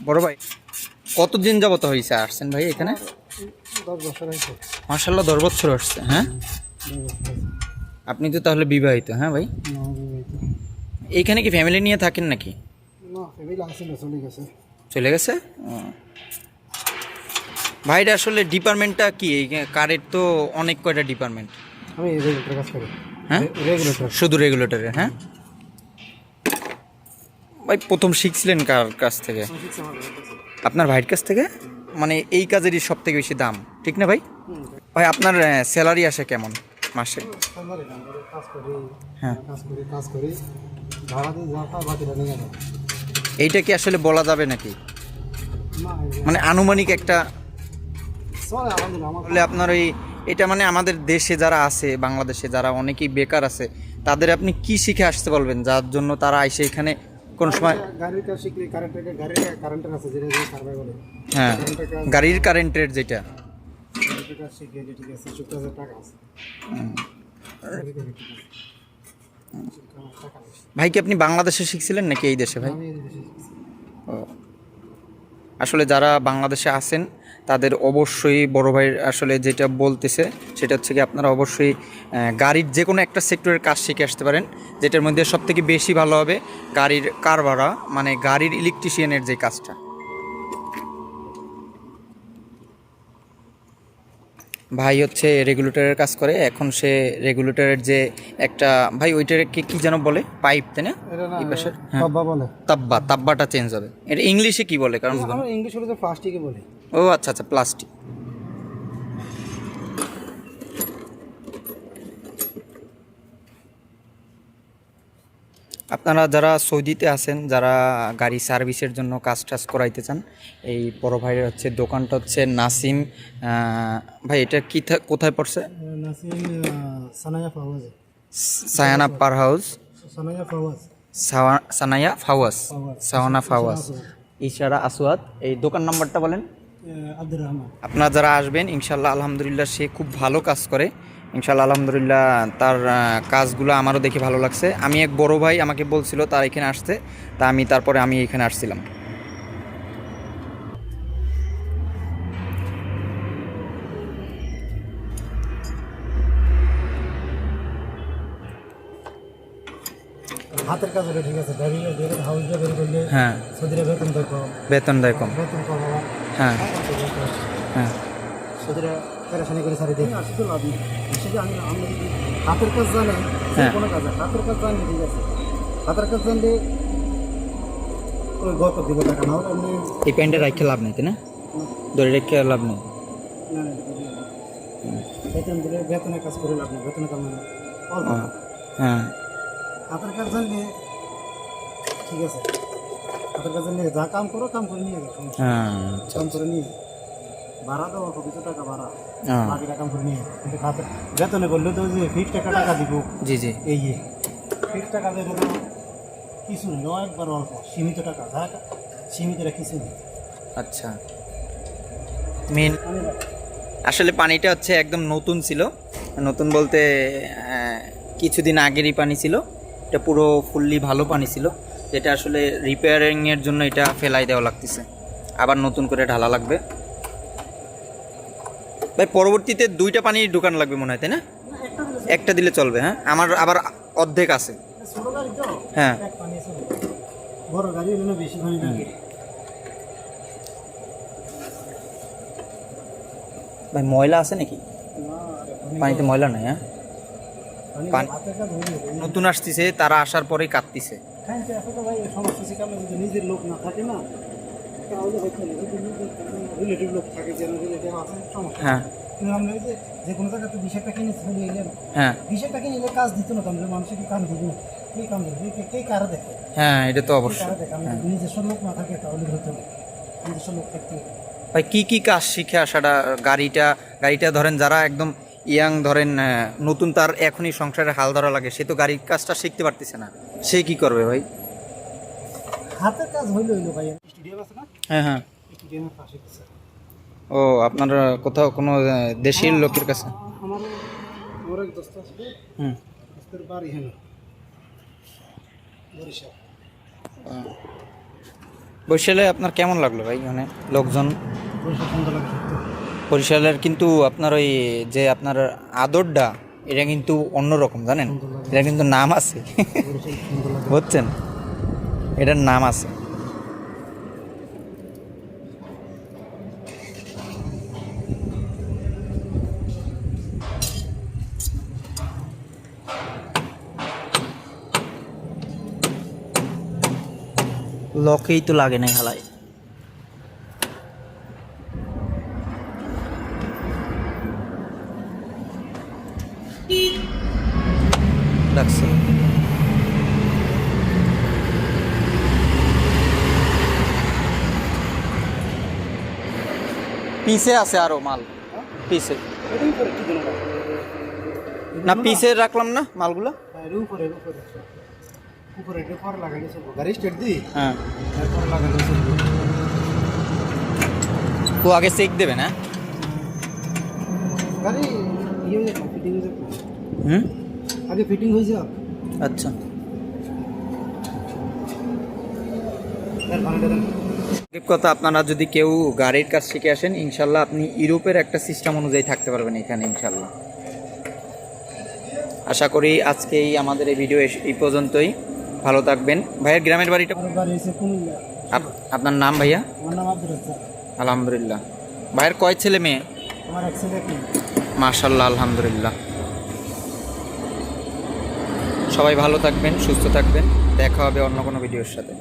বড় ভাই কতদিন যাবত হয়েছে আসছেন ভাই এখানে? মার্শাল্লাহ দশ বছর আসছে হ্যাঁ? আপনি তো তাহলে বিবাহিত হ্যাঁ ভাই? এইখানে কি ফ্যামিলি নিয়ে থাকেন নাকি? চলে গেছে। ভাইটা আসলে ডিপার্টমেন্টটা কি? কারের তো অনেক কয়টা ডিপার্টমেন্ট? আমি রেগুলেটর কাজ করি। হ্যাঁ? রেগুলেটর শুধু রেগুলেটরের হ্যাঁ? ভাই প্রথম শিখছিলেন কার কাছ থেকে? আপনার ভাইয়ের কাছ থেকে? মানে এই কাজেরই সব থেকে বেশি দাম ঠিক না ভাই? ভাই আপনার স্যালারি আসে কেমন মাসে? হ্যাঁ। এইটা কি আসলে বলা যাবে নাকি? মানে আনুমানিক একটা বলে আপনার ওই এটা মানে আমাদের দেশে যারা আছে বাংলাদেশে যারা অনেকেই বেকার আছে তাদের আপনি কি শিখে আসতে বলবেন? যার জন্য তারা আইসে এখানে কোন সময় গাড়ির কাজ শিখলে কারেন্টের গাড়ির কারেন্টের আছে যেটা যেটা সার্ভে বলে। হ্যাঁ গাড়ির কারেন্টের যেটা। কাজ যে ঠিক আছে টাকা আছে। ভাই কি আপনি বাংলাদেশে শিখছিলেন নাকি এই দেশে ভাই। আসলে যারা বাংলাদেশে আছেন তাদের অবশ্যই বড় ভাই আসলে যেটা বলতেছে সেটা হচ্ছে কি আপনারা অবশ্যই গাড়ির যে কোনো একটা সেক্টরের কাজ শিখে আসতে পারেন যেটার মধ্যে সব থেকে বেশি ভালো হবে গাড়ির কারবারা মানে গাড়ির ইলেকট্রিশিয়ানের যে কাজটা। ভাই হচ্ছে রেগুলেটরের কাজ করে এখন সে রেগুলেটরের যে একটা ভাই ওইটার কি কি যেন বলে? পাইপ তাই না? হ্যাঁ। বাবা বলে। তাব্বা তাব্বাটা চেঞ্জ হবে। এটা ইংলিশে কি বলে? কারণ ইংলিশ হলে তো প্লাস্টিকে বলি? ও আচ্ছা আচ্ছা প্লাস্টিক আপনারা যারা সৌদিতে আছেন যারা গাড়ি সার্ভিসের জন্য কাজ টাজ করাইতে চান এই বড় ভাইয়ের হচ্ছে দোকানটা হচ্ছে নাসিম ভাই এটা কি কোথায় পড়ছে? সায়ানা পার হাউস। সানায়া সানায়া ফাওয়াস। সাওয়ানা ফাওয়াস ইশারা আসওয়াদ এই দোকান নাম্বারটা বলেন। আব্দুর রহমান। আপনারা যারা আসবেন ইনশাল্লাহ আলহামদুলিল্লাহ সে খুব ভালো কাজ করে। ইনশাল্লাহ আলহামদুলিল্লাহ তার কাজগুলো আমারও দেখে ভালো লাগছে। আমি এক বড় ভাই আমাকে বলছিল তার এখানে আসতে। তা আমি তারপরে আমি এখানে আসছিলাম। হাতের কাজ ঠিক আছে হ্যাঁ। বেতন দেয় কম। বেতন দেয় কম। বেতন কম। আবার হ্যাঁ। হ্যাঁ। পেরেশানি করে সারি লাভ নেই। সেটা আমি যদি হাতের কাজ জানে হ্যাঁ। কোনো কাজ হাতের কাজ জানলে ঠিক আছে। হাতের কাজ জানলে গত দিব টাকা না হলে এমনি এই প্যান্টে রাখতে লাভ নেই তাই না? ধরে রেখে লাভ নেই। না, না, বেতন দিলে বেতনের কাজ করে লাভ নেই বেতনের মানে হ্যাঁ। হাতের কাজ জানলে ঠিক আছে। কাজ জানলে যা কাম করো কাম করে নিয়ে। হ্যাঁ। কাম করে নিয়ে। ভাড়া তো কিছু টাকা ভাড়া। হ্যাঁ। করে নিয়ে কিন্তু হাতে বেতনে করলে তো যে ফিক্স টাকা টাকা দিব। জি জি। এই যে ফিক্স টাকা দেবে কিছু নেই একবার অল্প। সীমিত টাকা যা কিছু নেই। আচ্ছা। মেন আসলে পানিটা হচ্ছে একদম নতুন ছিল। নতুন বলতে কিছুদিন আগেরই পানি ছিল। এটা পুরো ফুললি ভালো পানি ছিল। যেটা আসলে রিপেয়ারিংয়ের জন্য এটা ফেলাই দেওয়া লাগতেছে। আবার নতুন করে ঢালা লাগবে। ভাই, পরবর্তীতে দুইটা পানির দোকান লাগবে মনে হয়, তাই না? একটা দিলে চলবে হ্যাঁ? আমার আবার অর্ধেক আছে। হ্যাঁ। পানি পানি ভাই, ময়লা আছে নাকি? পানিতে ময়লা নাই হ্যাঁ? পানি পানি- নতুন আসতেছে, তারা আসার পরেই কাঁদতেছে। হ্যাঁ তো এখন তো ভাই সমস্ত যদি নিজের লোক না থাকে না তাহলে হয়তো যদি নিজের রিলেটিভ লোক থাকে যেন রিলেটিভ আছে সমস্যা হ্যাঁ। কিন্তু আমরা যে যে কোনো জায়গাতে বিশ কিনে চলে এলেন? হ্যাঁ। বিশ কাজ দিত না তো আমরা? মানুষের কাম দিব কে কাম দেবে কে কে কারা দেখে? হ্যাঁ এটা তো অবশ্যই। যদি নিজস্ব লোক না থাকে তাহলে না নিজস্ব লোক থাকতে ভাই কি কি কাজ শিখে আসাটা? গাড়িটা গাড়িটা ধরেন যারা একদম ইয়াং ধরেন নতুন তার এখনই সংসারে হাল ধরা লাগে সে তো গাড়ির কাজটা শিখতে পারতেছে না। সে কি করবে ভাই? হাতের কাজ হইল হইল ভাই স্টুডিয়াম আছে না? হ্যাঁ হ্যাঁ। স্টুডিয়ামের পাশে ও আপনার কোথাও কোনো দেশির লোকের কাছে? আমার আমার এক দোস্ত আসবে হুম। দোস্তের বাড়ি হেন বরিশাল। বরিশালে আপনার কেমন লাগল ভাই? মানে লোকজন? সুন্দর লাগে সত্যি বরিশালের কিন্তু আপনার ওই যে আপনার আদরটা, এটা কিন্তু অন্যরকম, জানেন? এটা কিন্তু নাম আছে। বুঝছেন? এটার নাম আছে। লকেই তো লাগে নাই হালায়। লাগছে। পিসে আছে আরও মাল পিসে। না পিসে রাখলাম না মালগুলো? উপরে উপরে উপরে পরে লাগাইলে গাড়ি স্টার্ট দিই হ্যাঁ। লাগাইলে চলবো তো আগে চেক দেবে না? গাড়ি ইয়ে হুম? আগে ফিটিং হয়ে যাক। আচ্ছা। কথা আপনারা যদি কেউ গাড়ির কাজ শিখে আসেন ইনশাল্লাহ আপনি ইউরোপের একটা সিস্টেম অনুযায়ী থাকতে পারবেন এখানে ইনশাল্লাহ। আশা করি আজকেই আমাদের এই ভিডিও এই পর্যন্তই। ভালো থাকবেন। ভাইয়ের গ্রামের বাড়িটা? আপনার নাম ভাইয়া? আলহামদুলিল্লাহ। ভাইয়ের কয় ছেলে মেয়ে। মাশাল্লাহ আলহামদুলিল্লাহ। সবাই ভালো থাকবেন সুস্থ থাকবেন। দেখা হবে অন্য কোনো ভিডিওর সাথে।